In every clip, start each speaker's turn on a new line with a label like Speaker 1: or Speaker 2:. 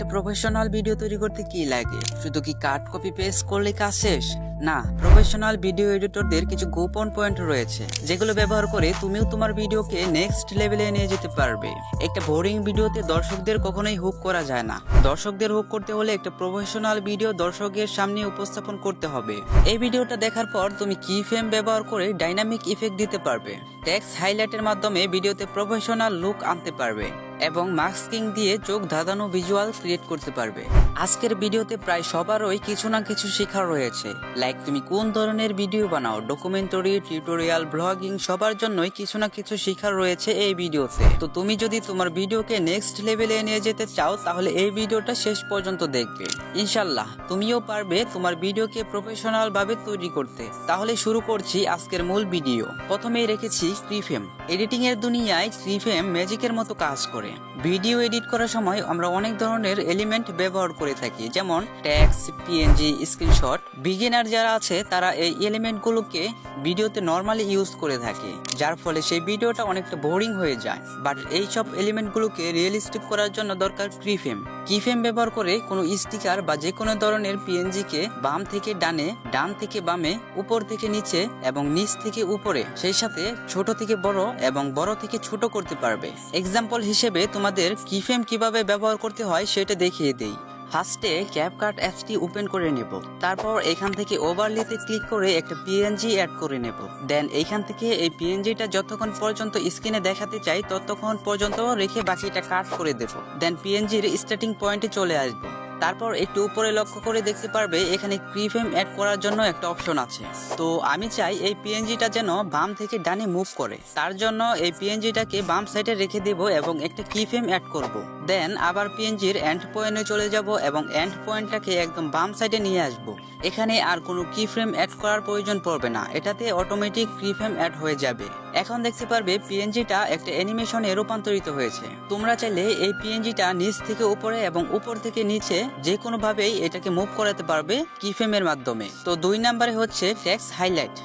Speaker 1: একটা professional video তৈরি করতে কি লাগে? শুধু কি কাট কপি পেস্ট করলে কাজ শেষ? না প্রফেশনাল ভিডিও এডিটরদের কিছু গোপন পয়েন্ট রয়েছে, যেগুলো ব্যবহার করে তুমিও তোমার ভিডিওকে নেক্সট লেভেলে নিয়ে যেতে পারবে। একটা বোরিং ভিডিওতে দর্শকদের কখনোই হুক করা যায় না। দর্শকদের হুক করতে হলে একটা প্রফেশনাল ভিডিও দর্শকের সামনে উপস্থাপন করতে হবে। এই ভিডিওটা দেখার পর তুমি কি ফ্রেম ব্যবহার করে ডাইনামিক ইফেক্ট দিতে পারবে। টেক্সট হাইলাইটের মাধ্যমে ভিডিওতে প্রফেশনাল লুক আনতে পারবে। এবং মাস্কিং দিয়ে চোখ ধাঁধানো ভিজুয়াল ক্রিয়েট করতে পারবে। আজকের ভিডিওতে প্রায় সবারই কিছু না কিছু শেখার রয়েছে। লাইক তুমি কোন ধরনের ভিডিও বানাও? ডকুমেন্টারি টিউটোরিয়াল ব্লগিং সবার জন্যই কিছু না কিছু শেখার রয়েছে এই ভিডিওতে। তো তুমি যদি তোমার ভিডিওকে নেক্সট লেভেলে নিয়ে যেতে চাও, তাহলে এই ভিডিওটা শেষ পর্যন্ত দেখবে। ইনশাল্লাহ, তুমিও পারবে তোমার ভিডিওকে প্রফেশনাল ভাবে তৈরি করতে। তাহলে শুরু করছি আজকের মূল ভিডিও প্রথমেই রেখেছি ক্রিফেম এডিটিং এর দুনিয়ায় ক্রিফেম ম্যাজিকের মতো কাজ করে। ভিডিও এডিট করার সময় আমরা অনেক ধরনের এলিমেন্ট ব্যবহার করে থাকি, যেমন ট্যাক্স পিএনজি স্ক্রিনশট বিগিনার যারা আছে, তারা এই এলিমেন্টগুলোকে ভিডিওতে নর্মালি ইউজ করে থাকে, যার ফলে সেই ভিডিওটা অনেকটা বোরিং হয়ে যায়। বাট এই সব এলিমেন্টগুলোকে রিয়েলিস্টিক করার জন্য দরকার ক্রিফেম কিফেম ব্যবহার করে কোনো স্টিকার বা যে কোনো ধরনের পিএনজি কে বাম থেকে ডানে, ডান থেকে বামে, উপর থেকে নিচে এবং নিচ থেকে উপরে, সেই সাথে ছোট থেকে বড় এবং বড় থেকে ছোট করতে পারবে। এক্সাম্পল হিসেবে তোমাদের কিফেম কীভাবে ব্যবহার করতে হয় সেটা দেখিয়ে দেই। ফার্স্টে ক্যাপকাট অ্যাপসটি ওপেন করে নেব। তারপর এখান থেকে ওভারলিতে ক্লিক করে একটা পিএনজি অ্যাড করে নেব। দেন এখান থেকে এই পিএনজিটা যতক্ষণ পর্যন্ত স্ক্রিনে দেখাতে চাই, ততক্ষণ পর্যন্ত রেখে বাকিটা কাট করে দেব। দেন পিএনজির স্টার্টিং পয়েন্টে চলে আসব। তারপর একটু উপরে লক্ষ্য করে দেখতে পারবে, এখানে ক্রিফেম অ্যাড করার জন্য একটা অপশন আছে। তো আমি চাই এই পিএনজিটা যেন বাম থেকে ডানে মুভ করে। তার জন্য এই পিএনজিটাকে বাম সাইডে রেখে দেব এবং একটা কিফেম অ্যাড করব। দেন আবার পিএনজির এন্ড পয়েন্টে চলে যাব এবং এন্ড পয়েন্টটাকে একদম বাম সাইডে নিয়ে আসব। এখানে আর কোনো কিফ্রেম অ্যাড করার প্রয়োজন পড়বে না। এটাতে অটোমেটিক কিফ্রেম অ্যাড হয়ে যাবে। এখন দেখতে পারবে পিএনজিটা একটা অ্যানিমেশনে রূপান্তরিত হয়েছে। তোমরা চাইলে এই পিএনজিটা নিচ থেকে উপরে এবং উপর থেকে নিচে যে কোনো ভাবেই এটাকে মুভ করাতে পারবে কিফ্রেমের মাধ্যমে। তো দুই নম্বরে হচ্ছে টেক্স হাইলাইট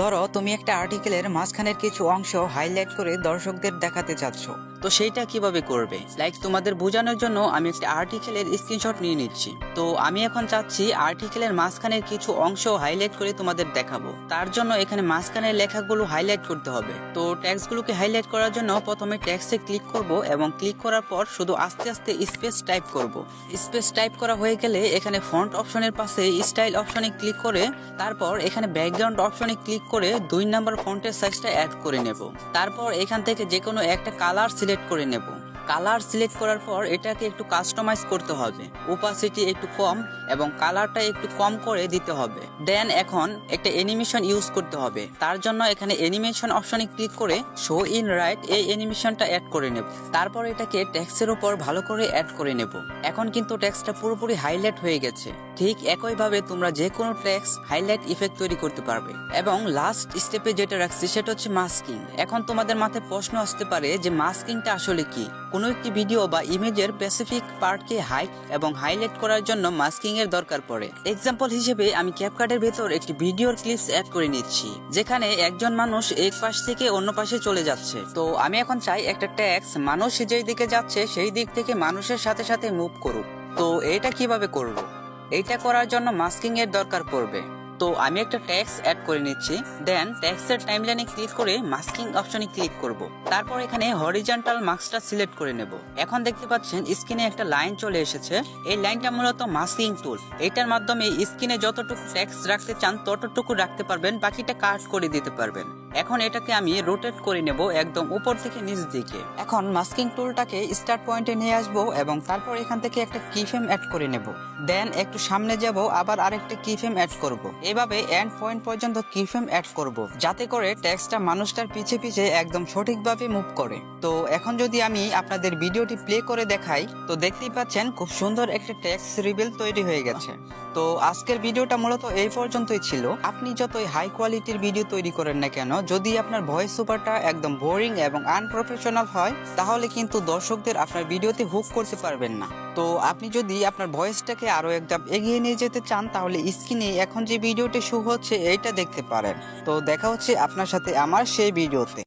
Speaker 1: ধরো, তুমি একটা আর্টিকেলের মাঝখানের কিছু অংশ হাইলাইট করে দর্শকদের দেখাতে চাচ্ছ। তো সেইটা কীভাবে করবে? লাইক তোমাদের বোঝানোর জন্য আমি একটা আর্টিকেলের স্ক্রিনশট নিয়ে নিচ্ছি। তো আমি এখন চাচ্ছি আর্টিকেলের মাঝখানের কিছু অংশ হাইলাইট করে তোমাদের দেখাবো। তার জন্য এখানে মাঝখানের লেখাগুলো হাইলাইট করতে হবে। তো ট্যাক্সগুলোকে হাইলাইট করার জন্য প্রথমে ট্যাক্সে ক্লিক করব এবং ক্লিক করার পর শুধু আস্তে আস্তে স্পেস টাইপ করব। স্পেস টাইপ করা হয়ে গেলে এখানে ফন্ট অপশনের পাশে স্টাইল অপশনে ক্লিক করে তারপর এখানে ব্যাকগ্রাউন্ড অপশনে ক্লিক করে দুই নাম্বার ফন্টের সাইজটা অ্যাড করে নেব। তারপর এখান থেকে যে কোনো একটা কালার সিলেক্ট করে নেব। কালার সিলেক্ট করার পর এটাকে একটু কাস্টমাইজ করতে হবে। ওপাসিটি একটু কম এবং কালারটা একটু কম করে দিতে হবে। দেন এখন একটা অ্যানিমেশন ইউজ করতে হবে। তার জন্য এখানে অ্যানিমেশন অপশনে ক্লিক করে শো ইন রাইট এই অ্যানিমেশনটা অ্যাড করে নেব। তারপর এটাকে টেক্সটের উপর ভালো করে অ্যাড করে নেব। এখন কিন্তু টেক্সটটা পুরোপুরি হাইলাইট হয়ে গেছে। ঠিক একইভাবে তোমরা যে কোনো টেক্স হাইলাইট ইফেক্ট তৈরি করতে পারবে। এবং লাস্ট স্টেপে যেটা রাখছি সেটা হচ্ছে মাস্কিং এখন তোমাদের মাথায় প্রশ্ন আসতে পারে যে মাস্কিংটা আসলে কি? কোনো একটি ভিডিও বা ইমেজের স্পেসিফিক পার্টকে হাইট এবং হাইলাইট করার জন্য মাস্কিং এর দরকার পড়ে। এক্সাম্পল হিসেবে আমি ক্যাপকার্ডের ভেতর একটি ভিডিওর ক্লিপস অ্যাড করে নিচ্ছি, যেখানে একজন মানুষ এক পাশ থেকে অন্য পাশে চলে যাচ্ছে। তো আমি এখন চাই একটা ট্যাক্স মানুষ যেই দিকে যাচ্ছে সেই দিক থেকে মানুষের সাথে সাথে মুভ করুক। তো এটা কীভাবে করব? এইটা করার জন্য মাস্কিং এর দরকার পড়বে। তো আমি একটা ট্যাক্স অ্যাড করে নিচ্ছি। দেন ট্যাক্সের টাইমলাইনে ক্লিক করে মাস্কিং অপশনে ক্লিক করব। তারপর এখানে হরিজন্টাল মাস্কটা সিলেক্ট করে নেব। এখন দেখতে পাচ্ছেন, স্ক্রিনে একটা লাইন চলে এসেছে। এই লাইনটা মূলত মাস্কিং টুল এটার মাধ্যমে স্ক্রিনে যতটুকু ট্যাক্স রাখতে চান, ততটুকু রাখতে পারবেন, বাকিটা কাট করে দিতে পারবেন। এখন এটাকে আমি রোটেট করে নেব একদম উপর থেকে নিচ দিকে। এখন মাস্কিং টুলটাকে স্টার্ট পয়েন্টে নিয়ে আসব এবং তারপর এখান থেকে একটা কিফেম অ্যাড করে নেব। দেন একটু সামনে যাব, আবার আরেকটা কিফেম অ্যাড করব। এভাবে এন্ড পয়েন্ট পর্যন্ত কিফেম অ্যাড করব, যাতে করে টেক্সটটা মানুষটার পিছে পিছে একদম সঠিকভাবে মুভ করে। তো এখন যদি আমি আপনাদের ভিডিওটি প্লে করে দেখাই, তো দেখতেই পাচ্ছেন খুব সুন্দর একটা টেক্সট রিভিল তৈরি হয়ে গেছে। তো আজকের ভিডিওটা মূলত এই পর্যন্তই ছিল। আপনি যতই হাই কোয়ালিটির ভিডিও তৈরি করেন না কেন যদি আপনার ভয়েস সুপারটা একদম বোরিং এবং আনপ্রফেশনাল হয়, তাহলে কিন্তু দর্শকদের আপনার ভিডিওতে হুক করতে পারবেন না। তো আপনি যদি আপনার ভয়েসটাকে আরও একদম এগিয়ে নিয়ে যেতে চান, তাহলে স্ক্রিনে এখন যে ভিডিওটি শু হচ্ছে, এইটা দেখতে পারেন। তো দেখা হচ্ছে আপনার সাথে আমার সেই ভিডিওতে।